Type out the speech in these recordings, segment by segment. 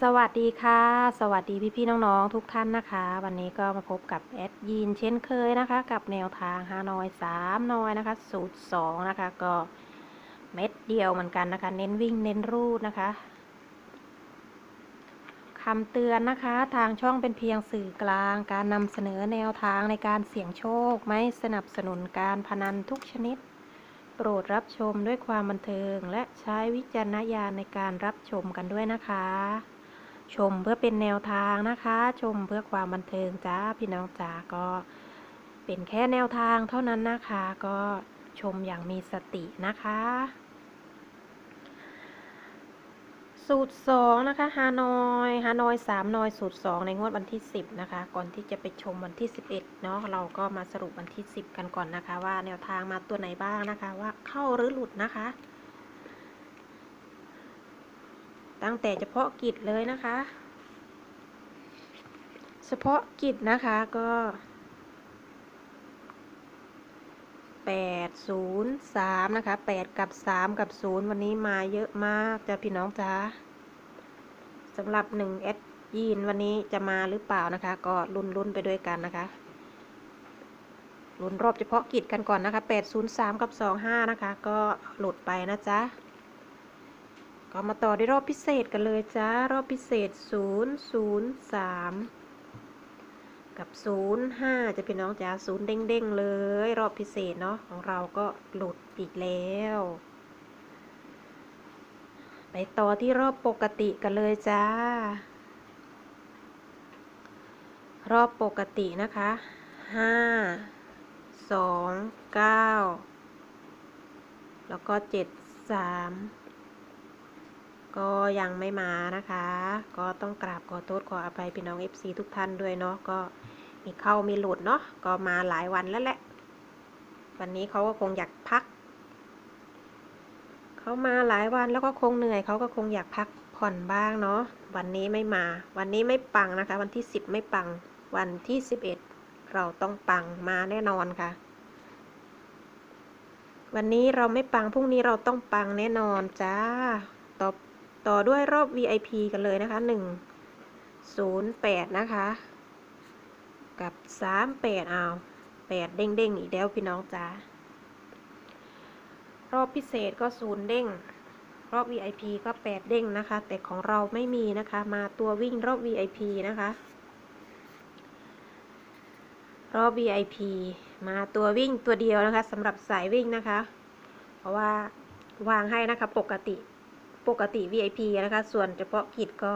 สวัสดีค่ะ สวัสดีพี่ ๆ น้อง ๆ ทุกท่านนะคะ วันนี้ก็มาพบกับแอดยีนเช่นเคยนะคะ กับแนวทางฮานอย3นอยนะคะ สูตร2นะคะ ก็เม็ดเดียวเหมือนกันนะคะ เน้นวิ่งเน้นรูดนะคะคำเตือนนะคะ ทางช่องเป็นเพียงสื่อกลาง การนำเสนอแนวทางในการเสี่ยงโชค ไม่สนับสนุนการพนันทุกชนิด โปรดรับชมด้วยความบันเทิง และใช้วิจารณญาณในการรับชมกันด้วยนะคะ ชมเพื่อเป็นแนวทางนะคะ ชมเพื่อความบันเทิงจ้าพี่น้องจ๋าก็เป็นแค่แนวทางเท่านั้นนะคะ ก็ชมอย่างมีสตินะคะ สูตรสองนะคะฮานอยฮานอยสามนอยสูตรสองในงวดวันที่สิบนะคะ ก่อนที่จะไปชมวันที่สิบเอ็ดเนาะเราก็มาสรุปวันที่สิบกันก่อนนะคะ ว่าแนวทางมาตัวไหนบ้างนะคะ ว่าเข้าหรือหลุดนะคะ ตั้งแต่เฉพาะกิจเลยนะคะ เฉพาะกิจนะคะก็แปดศูนย์สามนะคะแปดกับสามกับศูนย์วันนี้มาเยอะมากจ้ะพี่น้องจ้าสำหรับหนึ่งแอดยีนวันนี้จะมาหรือเปล่านะคะ ก็ลุ้นๆไปด้วยกันนะคะลุ้นรอบเฉพาะกิจกันก่อนนะคะแปดศูนย์สามกับสองห้านะคะ ก็หลุดไปนะจ๊ะ ก็มาต่อด้วยรอบพิเศษกันเลยจ้า รอบพิเศษ 0 0 3 กับ 0 5 จะเป็นน้องจ้า0เด้งเด้งๆเลย รอบพิเศษเนาะของเราก็หลุดอีกแล้ว ไปต่อที่รอบปกติกันเลยจ้า รอบปกตินะคะ 5 2 9 แล้วก็ 7 3 ก็ยังไม่มานะคะ ก็ต้องกราบขอโทษขออภัยพี่น้อง FC ทุกท่านด้วยเนาะก็มีเข้ามีหลุดเนาะก็มาหลายวันแล้วแหละ วันนี้เขาก็คงอยากพัก เขามาหลายวันแล้วก็คงเหนื่อยเขาก็คงอยากพักผ่อนบ้างเนาะวันนี้ไม่มา วันนี้ไม่ปังนะคะ วันที่ 10 ไม่ปัง วันที่ 11 เราต้องปังมาแน่นอนค่ะ วันนี้เราไม่ปังพรุ่งนี้เราต้องปังแน่นอนจ้าต่อ ต่อด้วยรอบ VIP กันเลยนะคะ 1 0 8 นะคะ กับ 3 8เอา8เด้งเด้งอีกแล้วพี่น้องจ้ารอบพิเศษก็0เด้ง รอบ VIP ก็ 8 เด้งนะคะ แต่ของเราไม่มีนะคะ มาตัววิ่งรอบ VIP นะคะ รอบ VIP มาตัววิ่งตัวเดียวนะคะสำหรับสายวิ่งนะคะ เพราะว่าวางให้นะคะปกติ ปกติ VIP นะคะ ส่วนเฉพาะกิจก็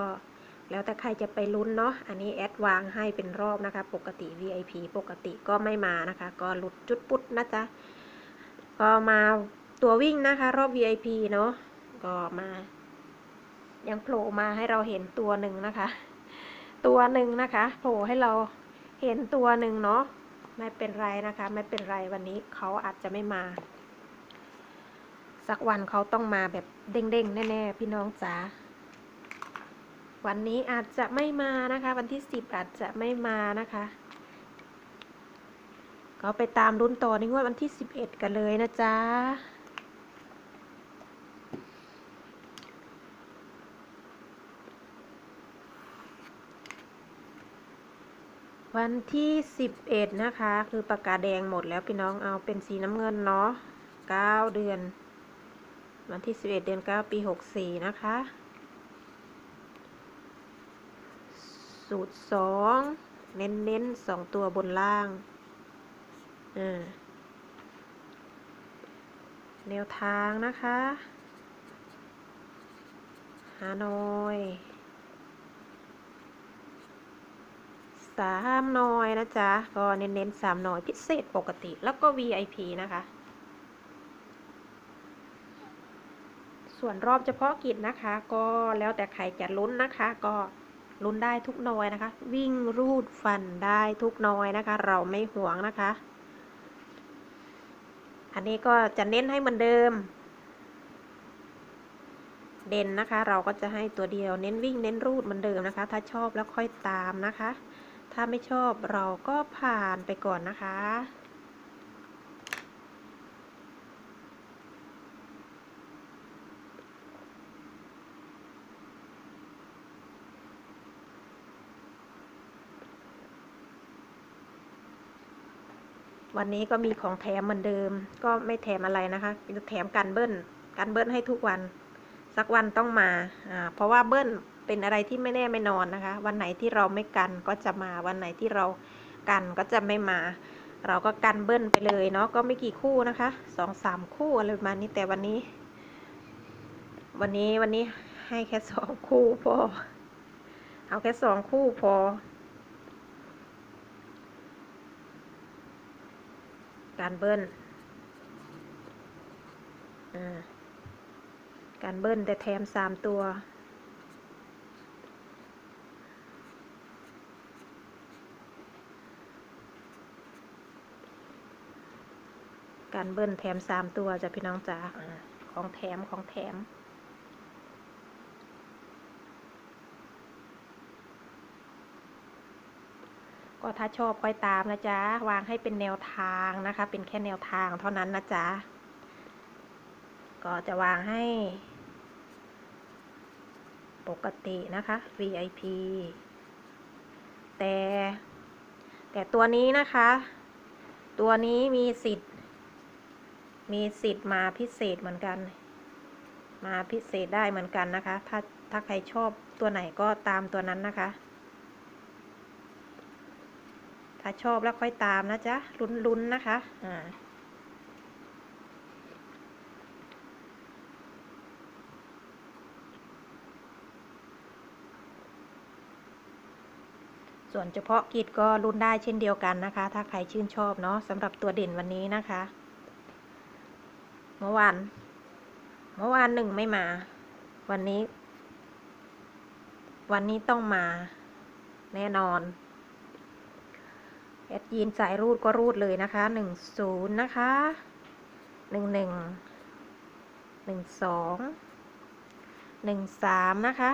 แล้วแต่ใครจะไปลุ้นเนาะ อันนี้แอดวางให้เป็นรอบนะคะ ปกติ VIP ปกติก็ไม่มานะคะ ก็หลุดจุดปุ๊ดนะจ๊ะ ก็มาตัววิ่งนะคะ รอบ VIP เนาะ ก็มา ยังโผล่มาให้เราเห็นตัวหนึ่งนะคะ ตัวหนึ่งนะคะโผล่ให้เราเห็นตัวหนึ่งเนาะ ไม่เป็นไรนะคะ ไม่เป็นไรวันนี้เขาอาจจะไม่มา สักวันเขาต้องมาแบบเด้งๆ แน่ ๆ พี่น้องจ๋าวันนี้อาจจะไม่มานะคะ วันที่สิบอาจจะไม่มานะคะก็ไปตามรุ่นต่อในงวดวันที่สิบเอ็ดกันเลยนะจ๊ะวันที่สิบเอ็ดนะคะ คือปากกาแดงหมดแล้วพี่น้องเอาเป็นสีน้ำเงินเนาะเก้าเดือน วันที่สิบเอ็ดเดือนเก้าปีหกสี่นะคะ สูตรสองเน้นเน้นๆสองตัวบนล่างอ่าแนวทางนะคะฮานอยสามหน่อยนะจ๊ะ ก็เน้นๆสามหน่อยพิเศษปกติแล้วก็ VIP นะคะ ส่วนรอบเฉพาะกิจนะคะ ก็แล้วแต่ใครจะลุ้นนะคะ ก็ลุ้นได้ทุกน่อยนะคะ วิ่งรูดฟันได้ทุกน่อยนะคะ เราไม่หวงนะคะ อันนี้ก็จะเน้นให้เหมือนเดิม เด่นนะคะ เราก็จะให้ตัวเดียวเน้นวิ่งเน้นรูดเหมือนเดิมนะคะ ถ้าชอบแล้วค่อยตามนะคะ ถ้าไม่ชอบเราก็ผ่านไปก่อนนะคะ วันนี้ก็มีของแถมเหมือนเดิม ก็ไม่แถมอะไรนะคะแถมกันเบิ้ลกันเบิ้ลให้ทุกวัน สักวันต้องมาอ่าเพราะว่าเบิ้ลเป็นอะไรที่ไม่แน่ไม่นอนนะคะ วันไหนที่เราไม่กันก็จะมาวันไหนที่เรากันก็จะไม่มา เราก็กันเบิ้ลไปเลยเนาะก็ไม่กี่คู่นะคะสองสามคู่อะไรประมาณนี้แต่วันนี้ วันนี้วันนี้ให้แค่สองคู่พอเอาแค่สองคู่พอ การเบิ้ลการเบิ้ลแต่แถมสามตัว การเบิ้ลแถมสามตัวจะพี่น้องจ๋าอ่าของแถมของแถม ก็ถ้าชอบค่อยตามนะจ๊ะ วางให้เป็นแนวทางนะคะ เป็นแค่แนวทางเท่านั้นนะจ๊ะ ก็จะวางให้ ปกตินะคะ VIP แต่ แต่ตัวนี้นะคะ ตัวนี้มีสิทธิ์ มีสิทธิ์มาพิเศษเหมือนกัน มาพิเศษได้เหมือนกันนะคะ ถ้าถ้าใครชอบตัวไหนก็ตามตัวนั้นนะคะ ถ้า ชอบแล้วค่อยตามนะจ๊ะลุ้นๆนะคะอ่าส่วนเฉพาะกิจก็ลุ้นได้เช่นเดียวกันนะคะ ถ้าใครชื่นชอบเนาะสำหรับตัวเด่นวันนี้นะคะ เมื่อวานเมื่อวานหนึ่งไม่มา วันนี้ วันนี้ต้องมา แน่นอน แอดยีนสายรูดก็รูดเลยนะคะหนึ่งศูนย์นะคะหนึ่งหนึ่งหนึ่งสองหนึ่งสามนะคะ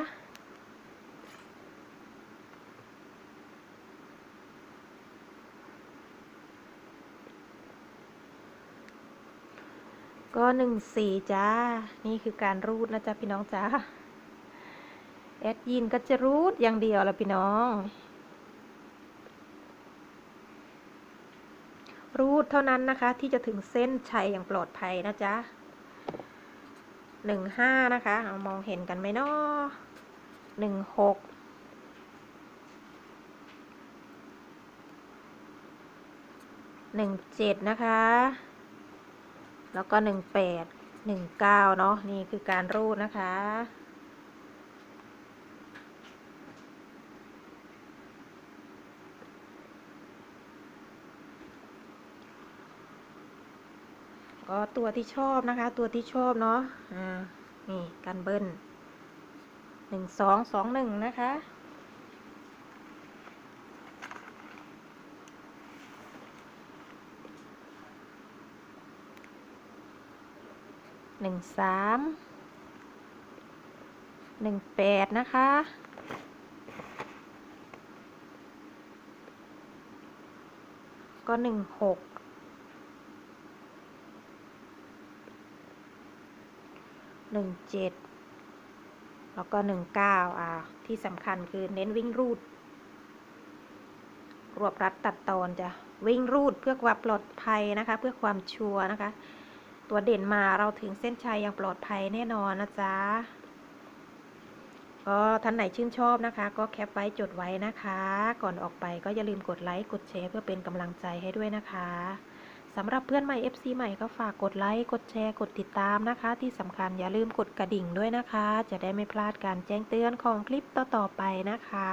ก็หนึ่งสี่จ้า นี่คือการรูดนะจ๊ะพี่น้องจ้าแอดยินก็จะรูดอย่างเดียวละพี่น้อง รูดเท่านั้นนะคะ ที่จะถึงเส้นชัยอย่างปลอดภัยนะจ๊ะหนึ่งห้านะคะเอามองเห็นกันไหมเนาะหนึ่งหกหนึ่งเจ็ดนะคะ แล้วก็หนึ่งแปดหนึ่งเก้าเนาะนี่คือการรูดนะคะ ก็ตัวที่ชอบนะคะ ตัวที่ชอบเนาะอ่านี่การเบิ้ลหนึ่งสองสองหนึ่งนะคะหนึ่งสามหนึ่งแปดนะคะก็หนึ่งหก หนึ่งเจ็ดแล้วก็หนึ่งเก้าอ่า ที่สำคัญคือเน้นวิ่งรูด รวบรัดตัดตอนจะวิ่งรูดเพื่อความปลอดภัยนะคะ เพื่อความชัวร์นะคะ ตัวเด่นมาเราถึงเส้นชัยอย่างปลอดภัยแน่นอนนะจ๊ะก็ท่านไหนชื่นชอบนะคะ ก็แคปไว้จดไว้นะคะ ก่อนออกไปก็อย่าลืมกดไลค์กดแชร์เพื่อเป็นกำลังใจให้ด้วยนะคะ สำหรับเพื่อนใหม่ FC ใหม่ก็ฝากกดไลค์ กดแชร์ กดติดตามนะคะ ที่สำคัญอย่าลืมกดกระดิ่งด้วยนะคะ จะได้ไม่พลาดการแจ้งเตือนของคลิปต่อๆไปนะคะ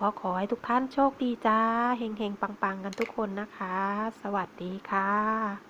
ก็ขอให้ทุกท่านโชคดีจ้า เฮงๆ ปังๆ กันทุกคนนะคะ สวัสดีค่ะ